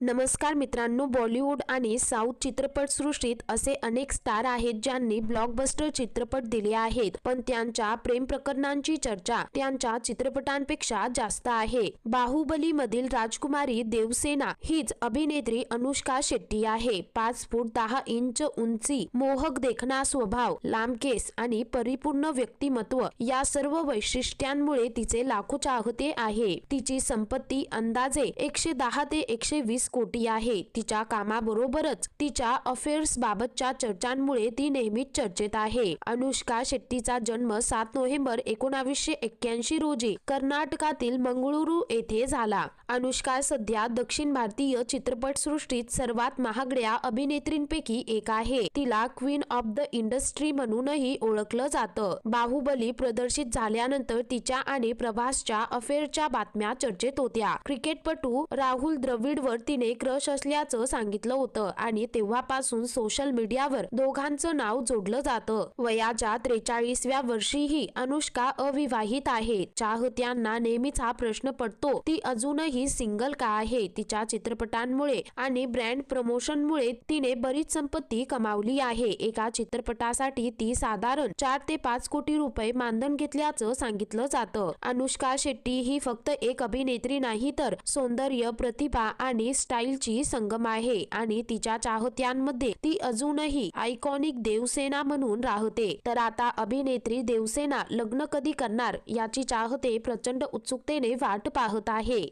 नमस्कार मित्रांनो बॉलिवूड आणि साऊथ चित्रपटसृष्टीत असे अनेक स्टार आहेत ज्यांनी ब्लॉकबस्टर चित्रपट दिले आहेत. पण त्यांच्या प्रेम प्रकरणांची चर्चा त्यांच्या चित्रपटांपेक्षा जास्त आहे. बाहुबली मधील राजकुमारी देवसेना हीच अभिनेत्री अनुष्का शेट्टी आहे. पाच फूट दहा इंच उंची मोहक देखणा स्वभाव लांब केस आणि परिपूर्ण व्यक्तिमत्व या सर्व वैशिष्ट्यांमुळे तिचे लाखो चाहते आहे. तिची संपत्ती अंदाजे एकशे दहा ते एकशे वीस कोटी आहे. तिच्या कामाबरोबरच तिच्या अफेअर्स बाबतच्या चर्चांमुळे ती नेहमीच चर्चेत आहे. अनुष्का शेट्टीचा जन्म सात नोव्हेंबर एकोणावीसशे एक्क्याऐंशी रोजी कर्नाटकातील मंगळुरू येथे झाला. अनुष्का सध्या दक्षिण भारतीय चित्रपटसृष्टीत सर्वात महागड्या अभिनेत्रींपैकी एक आहे. तिला क्वीन ऑफ द इंडस्ट्री म्हणूनही ओळखलं जातं. बाहुबली प्रदर्शित झाल्यानंतर तिच्या आणि प्रभासच्या अफेअरच्या बातम्या चर्चेत होत्या. क्रिकेटपटू राहुल द्रविडवर ती तिने क्रश असल्याचं सांगितलं होतं आणि तेव्हापासून सोशल मीडियावर दोघांचं नाव जोडलं जातं. वयाच्या त्रेचाळीसव्या वर्षीही अनुष्का अविवाहित आहे. चाहत्यांना नेहमीच हा प्रश्न पडतो ती अजूनही सिंगल का आहे? तिच्या चित्रपटांमुळे आणि ब्रँड प्रमोशनमुळे तिने बरीच संपत्ती कमावली आहे. एका चित्रपटासाठी ती साधारण चार ते पाच कोटी रुपये मानधन घेतल्याचं सांगितलं जातं. अनुष्का शेट्टी ही फक्त एक अभिनेत्री नाही तर सौंदर्य प्रतिभा आणि स्टाईलची संगम आहे आणि तिच्या चाहत्यांमध्ये ती अजूनही आयकॉनिक देवसेना म्हणून राहते. तर आता अभिनेत्री देवसेना लग्न कधी करणार याची चाहते प्रचंड उत्सुकतेने वाट पाहत आहे.